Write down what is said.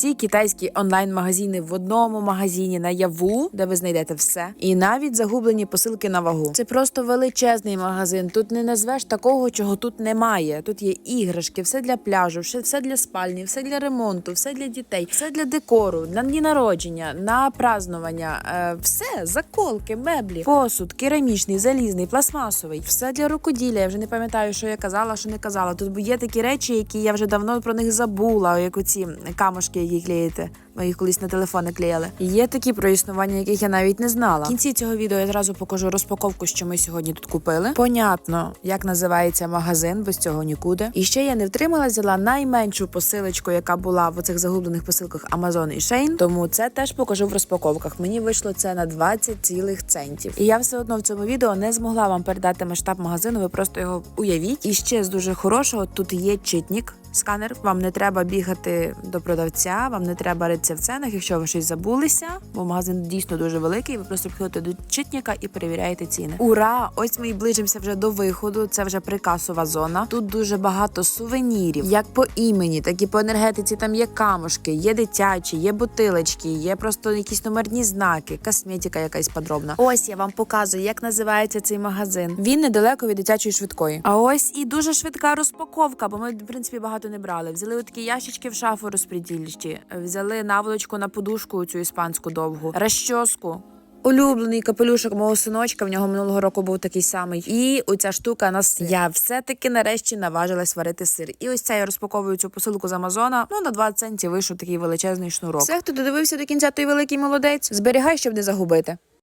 всі китайські онлайн-магазини в одному магазині наяву, де ви знайдете все, і навіть загублені посилки на вагу. Це просто величезний магазин. Тут не назвеш такого, чого тут немає. Тут є іграшки, все для пляжу, все, для спальні, все для ремонту, все для дітей, все для декору, на дні народження, на празднування, е, все заколки, меблі, посуд, керамічний, залізний, пластмасовий, все для рукоділля. Я вже не пам'ятаю, що я казала, що не казала. Тут є такі речі, які я вже давно про них забула, як оці камушки, які клеїте. Ми їх колись на телефони клеїли. Є такі про існування, яких я навіть не знала. В кінці цього відео я зразу покажу розпаковку, що ми сьогодні тут купили. Понятно, як називається магазин, без цього нікуди. І ще я не втримала, взяла найменшу посилочку, яка була в оцих загублених посилках Amazon і Shein. Тому це теж покажу в розпаковках. Мені вийшло це на 20 цілих центів. І я все одно в цьому відео не змогла вам передати масштаб магазину. Ви просто його уявіть. І ще з дуже хорошого тут є читник. Сканер, вам не треба бігати до продавця, вам не треба ритися в ценах, якщо ви щось забулися, бо магазин дійсно дуже великий. Ви просто приходите до читника і перевіряєте ціни. Ура! Ось ми і ближимося вже до виходу. Це вже прикасова зона. Тут дуже багато сувенірів, як по імені, так і по енергетиці. Там є камушки, є дитячі, є бутилочки, є просто якісь номерні знаки, косметика якась подробна. Ось я вам показую, як називається цей магазин. Він недалеко від дитячої швидкої. А ось і дуже швидка розпаковка, бо ми в принципі багато не брали. Взяли такі ящички в шафу розпреділіші, взяли наволочку на подушку цю іспанську довгу, розчоску. Улюблений капелюшок мого синочка. В нього минулого року був такий самий. І оця штука на сир. Я все-таки нарешті наважилась варити сир. І ось це я розпаковую цю посилку з Амазона. Ну на 20 центів вийшов такий величезний шнурок. Все, хто додивився до кінця, той великий молодець. Зберігай, щоб не загубити.